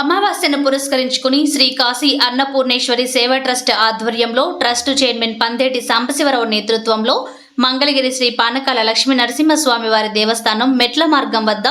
అమావాస్యను పురస్కరించుకుని శ్రీ కాశీ అన్నపూర్ణేశ్వరి సేవా ట్రస్ట్ ఆధ్వర్యంలో trust chairman Pandeti Sambasivarao నేతృత్వంలో మంగళగిరి శ్రీ పానకాల లక్ష్మీ నరసింహస్వామి వారి దేవస్థానం మెట్ల మార్గం వద్ద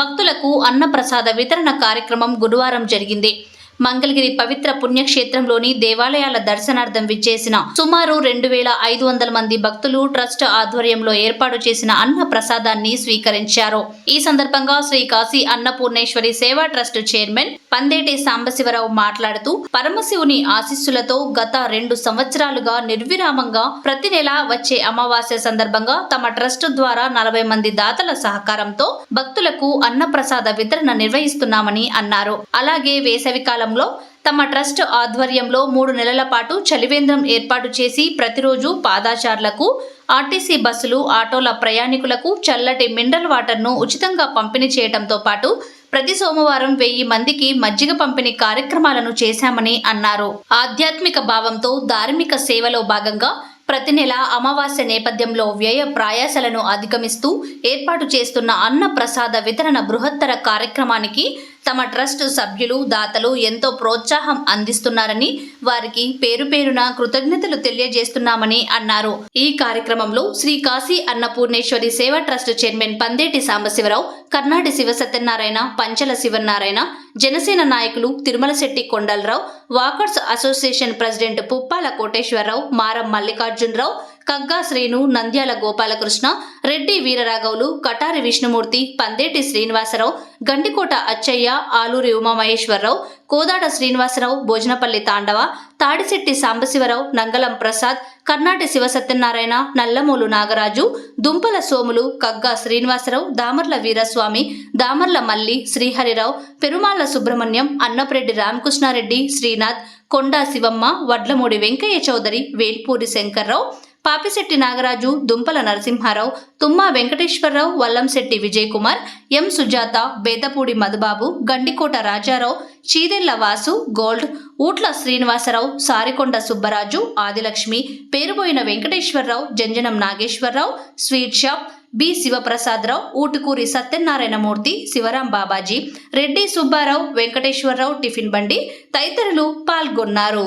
భక్తులకు అన్నప్రసాద వితరణ కార్యక్రమం గురువారం జరిగింది. మంగళగిరి పవిత్ర పుణ్యక్షేత్రంలోని దేవాలయాల దర్శనార్థం విచ్చేసిన సుమారు రెండు వేల ఐదు వందల మంది భక్తులు ట్రస్ట్ ఆధ్వర్యంలో ఏర్పాటు చేసిన అన్న ప్రసాదాన్ని స్వీకరించారు. ఈ సందర్భంగా శ్రీ కాశీ అన్నపూర్ణేశ్వరి సేవా ట్రస్ట్ చైర్మన్ పందేటి సాంబశివరావు మాట్లాడుతూ పరమశివుని ఆశీస్సులతో గత రెండు సంవత్సరాలుగా నిర్విరామంగా ప్రతి నెల వచ్చే అమావాస్య సందర్భంగా తమ ట్రస్ట్ ద్వారా నలభై మంది దాతల సహకారంతో భక్తులకు అన్నప్రసాద వితరణ నిర్వహిస్తున్నామని అన్నారు. అలాగే వేసవి కాలంలో తమ ట్రస్ట్ ఆధ్వర్యంలో మూడు నెలల పాటు చలివేంద్రం ఏర్పాటు చేసి ప్రతిరోజు పాదాచారులకు ఆర్టీసీ బస్సులు ఆటోల ప్రయాణికులకు చల్లటి మినరల్ వాటర్ను ఉచితంగా పంపిణీ చేయడంతో పాటు ప్రతి సోమవారం వెయ్యి మందికి మజ్జిగ పంపిణీ కార్యక్రమాలను చేశామని అన్నారు. ఆధ్యాత్మిక భావంతో ధార్మిక సేవలో భాగంగా ప్రతి నెల అమావాస్య నేపథ్యంలో వ్యయ ప్రయాసలను అధిగమిస్తూ ఏర్పాటు చేస్తున్న అన్న ప్రసాద వితరణ బృహత్తర కార్యక్రమానికి తమ ట్రస్ట్ సభ్యులు దాతలు ఎంతో ప్రోత్సాహం అందిస్తున్నారని వారికి పేరు పేరున కృతజ్ఞతలు తెలియజేస్తున్నామని అన్నారు. ఈ కార్యక్రమంలో శ్రీ కాశీ అన్నపూర్ణేశ్వరి సేవా ట్రస్ట్ చైర్మన్ పందేటి సాంబశివరావు కర్ణాటి శివ సత్యనారాయణ పంచల శివనారాయణ జనసేన నాయకులు Tirumalasetti Kondalarao walkers association president Puppala Koteswararao Maram Mallikarjunarao Kagga Srinu Nandyal Gopalakrishna Reddy వీరరాఘవులు Katari Vishnumurthy Pandeti Srinivasarao Gandikota Achaiah Aluri Umamaheswararao Kodad Srinivasarao Bhojanapalli తాండవ తాడిశెట్టి సాంబశివరావు నంగలం ప్రసాద్ కర్ణాటి శివ సత్యనారాయణ నల్లమూలు నాగరాజు దుంపల సోములు కగ్గా శ్రీనివాసరావు దామర్ల వీరస్వామి దామర్ల మల్లి శ్రీహరిరావు పెరుమాళ్ళ సుబ్రహ్మణ్యం అన్నప్రెడ్డి రామకృష్ణారెడ్డి శ్రీనాథ్ కొండా Shivamma Vadlamudi Venkaiah Chowdary Velpuri Shankarrao Papisetti Nagaraju Dumpala Narasimharao Tumma Venkateswararao Vallamsetti Vijay Kumar M Sujatha Bethapudi Madhubabu Gandikota Rajarao Chidella Vasu gold Ootla Srinivasarao Sarikonda Subbaraju Adilakshmi Peruboina Venkateswararao Janjanam Nageswararao sweet shop B Sivaprasadarao Utukuri Satyanarayanamurthy Sivaram Babaji Reddy Subbarao Venkateswararao tiffin బండి తదితరులు పాల్గొన్నారు.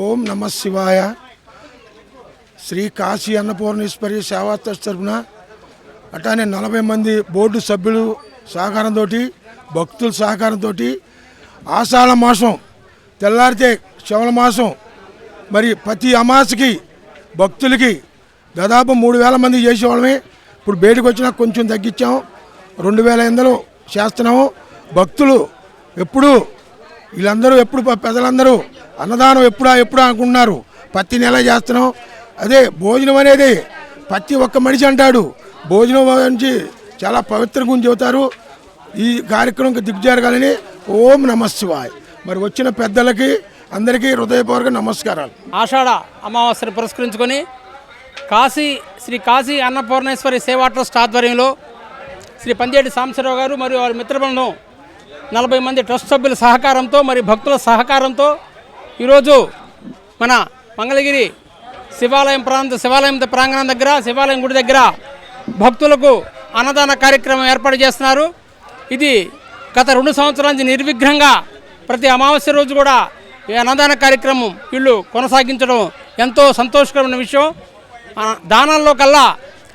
ఓం నమ శివాయ. Shri Kashi Annapurneshwari Seva trust తరపున అట్లానే నలభై మంది board సభ్యులు సహకారంతో భక్తుల సహకారంతో ఆషాఢ మాసం తెల్లారితే శవల మాసం మరి ప్రతి అమాసకి భక్తులకి దాదాపు మూడు వేల మంది చేసేవాళ్ళమే. ఇప్పుడు బయటకు వచ్చినా కొంచెం తగ్గించాం రెండు వేల ఎనిమిదిలో చేస్తున్నాము. భక్తులు ఎప్పుడు వీళ్ళందరూ ఎప్పుడు ప్రజలందరూ పెద్దలందరూ అన్నదానం ఎప్పుడా ఎప్పుడా అనుకుంటున్నారు? ప్రతి నెల చేస్తున్నాం. అదే భోజనం అనేది ప్రతి ఒక్క మనిషి అంటాడు. భోజనం గురించి చాలా పవిత్ర గురించి చెబుతారు. ఈ కార్యక్రమం దిగ్జరగాలని ఓం నమ మరి వచ్చిన పెద్దలకి అందరికీ హృదయపూర్వక నమస్కారాలు. ఆషాఢ అమావాస్యను పురస్కరించుకొని కాశీ శ్రీ కాశీ అన్నపూర్ణేశ్వరి సేవా ట్రస్ట్ ఆధ్వర్యంలో శ్రీ పందేటి సాంబశివరావు గారు మరియు వారి మిత్రబృందం నలభై మంది ట్రస్ట్ సభ్యుల సహకారంతో మరి భక్తుల సహకారంతో ఈరోజు మన మంగళగిరి శివాలయం ప్రాంత శివాలయం ప్రాంగణం దగ్గర శివాలయం గుడి దగ్గర భక్తులకు అన్నదాన కార్యక్రమం ఏర్పాటు చేస్తున్నారు. ఇది గత రెండు సంవత్సరాల నుంచి నిర్విఘ్నంగా ప్రతి అమావాస్య రోజు కూడా ఈ అన్నదాన కార్యక్రమం వీళ్ళు కొనసాగించడం ఎంతో సంతోషకరమైన విషయం. దానాల్లో కల్లా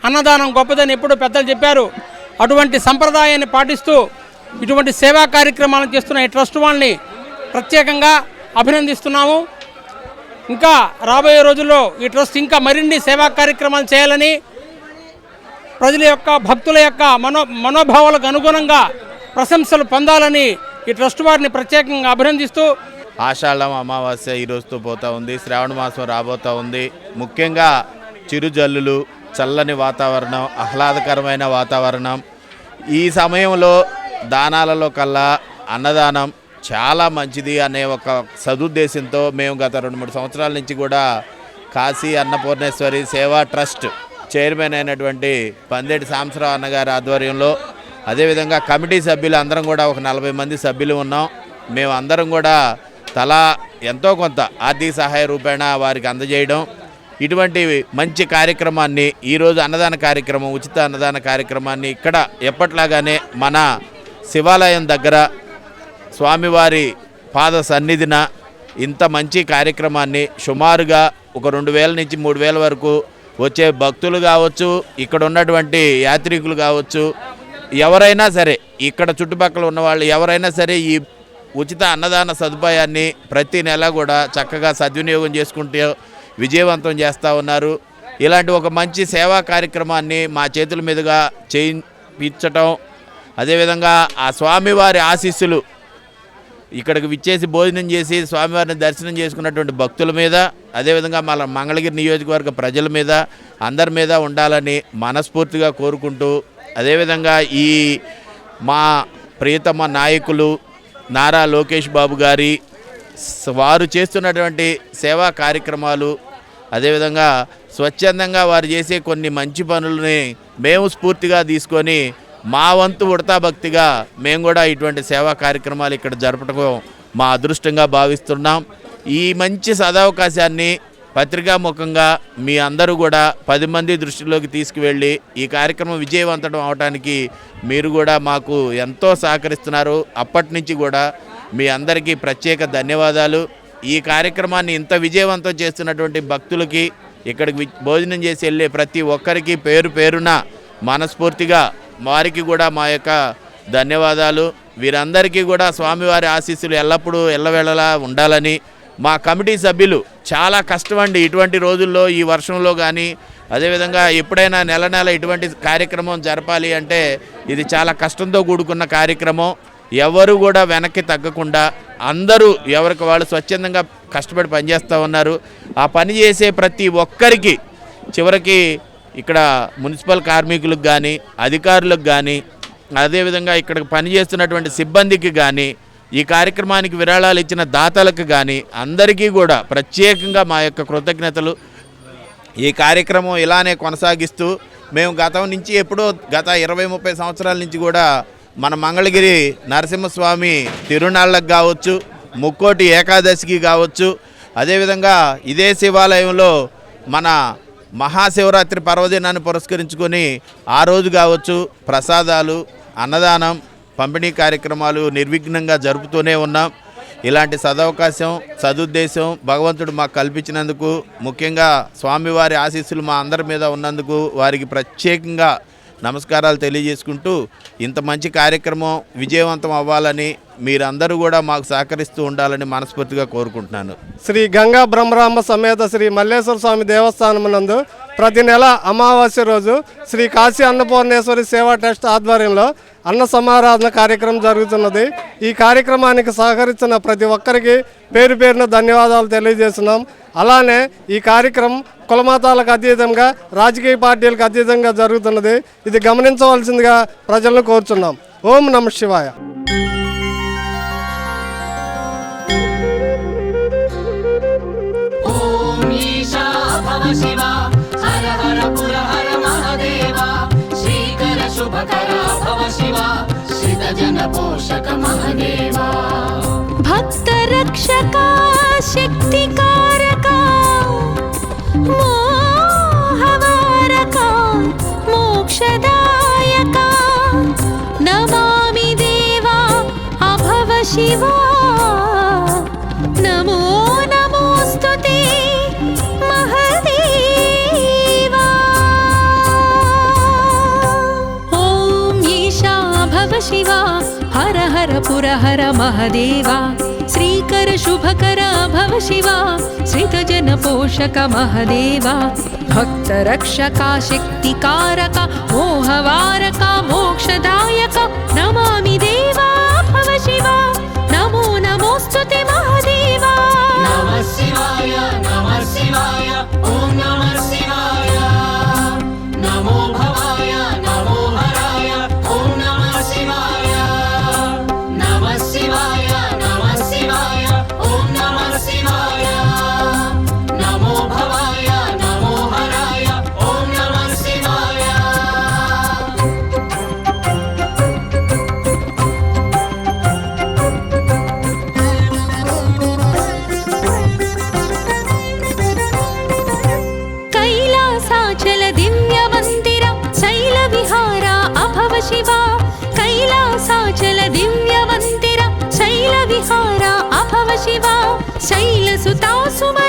అన్నదానం గొప్పదని ఎప్పుడూ పెద్దలు చెప్పారు. అటువంటి సంప్రదాయాన్ని పాటిస్తూ ఇటువంటి సేవా కార్యక్రమాలను చేస్తున్న ఈ ట్రస్ట్ వాళ్ళని ప్రత్యేకంగా అభినందిస్తున్నాము. ఇంకా రాబోయే రోజుల్లో ఈ ట్రస్ట్ ఇంకా మరిన్ని సేవా కార్యక్రమాలు చేయాలని ప్రజల యొక్క భక్తుల యొక్క మనో మనోభావాలకు అనుగుణంగా ప్రశంసలు పొందాలని ఈ ట్రస్ట్ వారిని ప్రత్యేకంగా అభినందిస్తూ ఆషాఢం అమావాస్య ఈ రోజుతో పోతా ఉంది. శ్రావణ మాసం రాబోతా ఉంది. ముఖ్యంగా చిరుజల్లులు చల్లని వాతావరణం ఆహ్లాదకరమైన వాతావరణం. ఈ సమయంలో దానాలలో కల్లా అన్నదానం చాలా మంచిది అనే ఒక సదుద్దేశంతో మేము గత రెండు మూడు సంవత్సరాల నుంచి కూడా కాశీ అన్నపూర్ణేశ్వరి సేవా ట్రస్ట్ చైర్మన్ అయినటువంటి పందేటి సాంబశివరావు అన్నగారి ఆధ్వర్యంలో అదేవిధంగా కమిటీ సభ్యులు అందరం కూడా ఒక నలభై మంది సభ్యులు ఉన్నాం. మేము అందరం కూడా తలా ఎంతో కొంత ఆర్థిక సహాయ రూపేణ వారికి అందజేయడం ఇటువంటి మంచి కార్యక్రమాన్ని ఈరోజు అన్నదాన కార్యక్రమం ఉచిత అన్నదాన కార్యక్రమాన్ని ఇక్కడ ఎప్పట్లాగానే మన శివాలయం దగ్గర స్వామివారి పాద సన్నిధిన ఇంత మంచి కార్యక్రమాన్ని సుమారుగా ఒక రెండు వేల నుంచి మూడు వేల వరకు వచ్చే భక్తులు కావచ్చు ఇక్కడ ఉన్నటువంటి యాత్రికులు కావచ్చు ఎవరైనా సరే ఇక్కడ చుట్టుపక్కల ఉన్న వాళ్ళు ఎవరైనా సరే ఈ ఉచిత అన్నదాన సదుపాయాన్ని ప్రతి నెల కూడా చక్కగా సద్వినియోగం చేసుకుంటూ విజయవంతం చేస్తూ ఉన్నారు. ఇలాంటి ఒక మంచి సేవా కార్యక్రమాన్ని మా చేతుల మీదుగా చేయించటం అదేవిధంగా ఆ స్వామివారి ఆశీస్సులు ఇక్కడికి విచ్చేసి భోజనం చేసి స్వామివారిని దర్శనం చేసుకున్నటువంటి భక్తుల మీద అదేవిధంగా మన మంగళగిరి నియోజకవర్గ ప్రజల మీద అందరి మీద ఉండాలని మనస్ఫూర్తిగా కోరుకుంటూ అదేవిధంగా ఈ మా ప్రియతమ నాయకులు నారా లోకేష్ బాబు గారి వారు చేస్తున్నటువంటి సేవా కార్యక్రమాలు అదేవిధంగా స్వచ్ఛందంగా వారు చేసే కొన్ని మంచి పనులని మేము స్ఫూర్తిగా తీసుకొని మా వంతు ఉడతా భక్తిగా మేము కూడా ఇటువంటి సేవా కార్యక్రమాలు ఇక్కడ జరపడం మా అదృష్టంగా భావిస్తున్నాం. ఈ మంచి సదవకాశాన్ని పత్రికాముఖంగా మీ అందరూ కూడా పది మంది దృష్టిలోకి తీసుకువెళ్ళి ఈ కార్యక్రమం విజయవంతం అవడానికి మీరు కూడా మాకు ఎంతో సహకరిస్తున్నారు. అప్పటి నుంచి కూడా మీ అందరికీ ప్రత్యేక ధన్యవాదాలు. ఈ కార్యక్రమాన్ని ఇంత విజయవంతం చేస్తున్నటువంటి భక్తులకి ఇక్కడికి వి- భోజనం చేసి వెళ్ళే ప్రతి ఒక్కరికి పేరు పేరున మనస్ఫూర్తిగా వారికి కూడా మా యొక్క ధన్యవాదాలు. వీరందరికీ కూడా స్వామివారి ఆశీస్సులు ఎల్లప్పుడూ ఎల్లవేళలా ఉండాలని మా కమిటీ సభ్యులు చాలా కష్టం అండి ఇటువంటి రోజుల్లో ఈ వర్షంలో కానీ అదేవిధంగా ఎప్పుడైనా నెల నెల ఇటువంటి కార్యక్రమం జరపాలి అంటే ఇది చాలా కష్టంతో కూడుకున్న కార్యక్రమం. ఎవరు కూడా వెనక్కి తగ్గకుండా అందరూ ఎవరికి వాళ్ళు స్వచ్ఛందంగా కష్టపడి పనిచేస్తూ ఉన్నారు. ఆ పని చేసే ప్రతి ఒక్కరికి చివరికి ఇక్కడ మున్సిపల్ కార్మికులకు కానీ అధికారులకు కానీ అదేవిధంగా ఇక్కడ పనిచేస్తున్నటువంటి సిబ్బందికి కానీ ఈ కార్యక్రమానికి విరాళాలు ఇచ్చిన దాతలకు కానీ అందరికీ కూడా ప్రత్యేకంగా మా యొక్క కృతజ్ఞతలు. ఈ కార్యక్రమం ఇలానే కొనసాగిస్తూ మేము గతం నుంచి ఎప్పుడో గత ఇరవై ముప్పై సంవత్సరాల నుంచి కూడా మన మంగళగిరి నరసింహస్వామి తిరునాళ్ళకు కావచ్చు ముక్కోటి ఏకాదశికి కావచ్చు అదేవిధంగా ఇదే శివాలయంలో మన మహాశివరాత్రి పర్వదినాన్ని పురస్కరించుకొని ఆ రోజు కావచ్చు ప్రసాదాలు అన్నదానం పంపిణీ కార్యక్రమాలు నిర్విఘ్నంగా జరుపుతూనే ఉన్నాం. ఇలాంటి సదవకాశం సదుద్దేశం భగవంతుడు మాకు కల్పించినందుకు ముఖ్యంగా స్వామివారి ఆశీస్సులు మా అందరి మీద ఉన్నందుకు వారికి ప్రత్యేకంగా నమస్కారాలు తెలియజేసుకుంటూ ఇంత మంచి కార్యక్రమం విజయవంతం అవ్వాలని మీరందరూ కూడా మాకు సహకరిస్తూ ఉండాలని మనస్ఫూర్తిగా కోరుకుంటున్నాను. శ్రీ గంగా బ్రహ్మరామ సమేత శ్రీ మల్లేశ్వర స్వామి దేవస్థానం నందు ప్రతి నెల అమావాస్య రోజు శ్రీ కాశీ అన్నపూర్ణేశ్వరి సేవా ట్రస్ట్ ఆధ్వర్యంలో అన్న సమారాధన కార్యక్రమం జరుగుతున్నది. ఈ కార్యక్రమానికి సహకరిస్తున్న ప్రతి ఒక్కరికి పేరు పేరున ధన్యవాదాలు తెలియజేస్తున్నాం. అలానే ఈ కార్యక్రమం కులమతాలకు అతీతంగా రాజకీయ పార్టీలకు అతీతంగా జరుగుతున్నది. ఇది గమనించవలసిందిగా ప్రజలను కోరుచున్నాం. ఓం నమ శివాయ. భక్త రక్షక శక్తికా नमो ॐ ईशा भव शिवा हर हर पुर हर महदेवा। श्रीकर शुभकर भव शिवा श्रितजन पोषक महदेवा। भक्तरक्षका शक्तिकारका मोहवारका मोक्षदायका नमामि देवा भव शिवा शिवाय नमः शिवाय ॐ नमः 수많은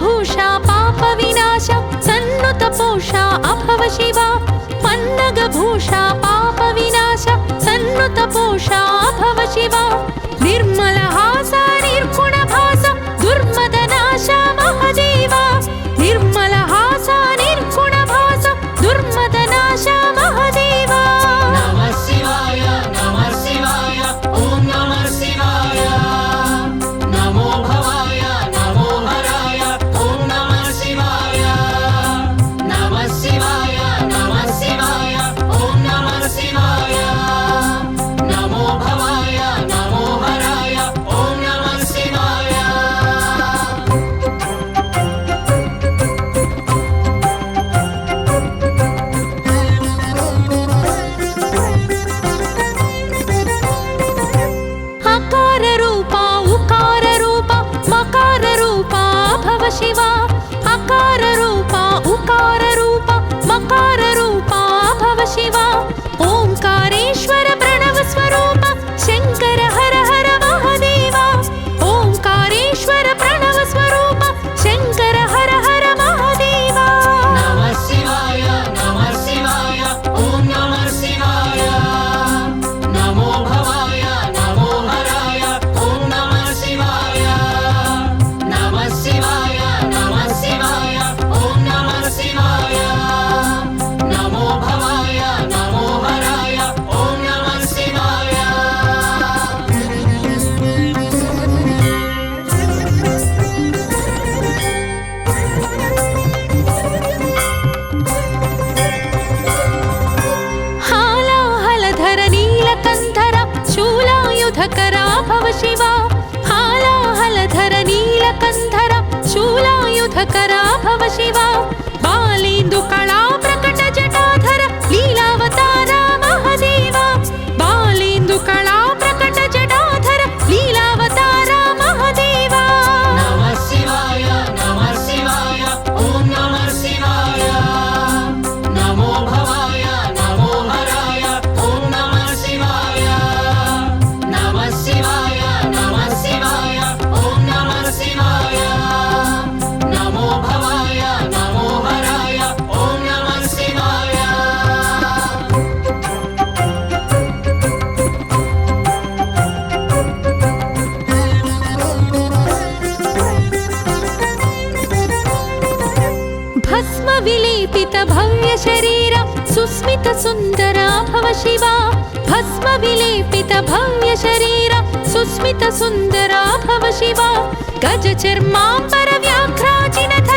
భూషా పాప వినాశ సన్నుత పోషా అభవ శివ. పన్నగ భూషా పాప వినాశ సన్నుత పోషా అభవ శివ. నిర్మల शिवा। हालाहलधर नीलकन्धर शूलायुधकरा भव शिवा। बालेन्दुकला शिवा भस्मविलेपित भव्यशरीर सुस्मितसुन्दरा भव शिवा गजचर्माम्बरव्याघ्राजिनथ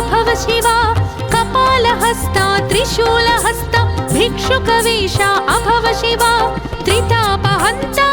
अभव शिवा कपालहस्ता त्रिशूलहस्ता भिक्षुकवेशा अभव शिवा त्रितापहन्ता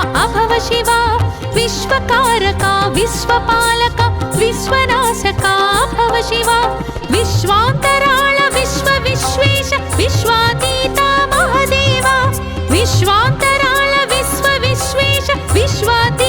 अभव शिवा विश्वकारका विश्वपालका, विश्वनाशका, अभव शिवा। विश्वान्तराळ विश्व विश्वेश विश्वातीता महादेवा। विश्वान्तराळ विश्व विश्वेश विश्वाती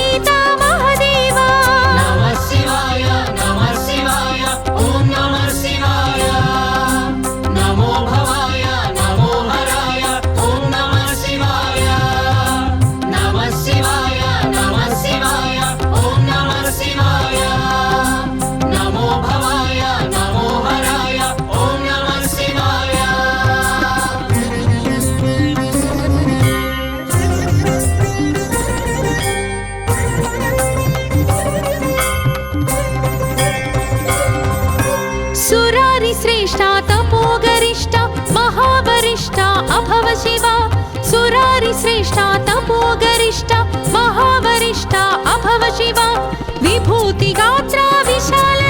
శ్రేష్ట తపోగరిష్ట మహావరిష్ట అభవ శివ విభూతి గాత్ర విశాల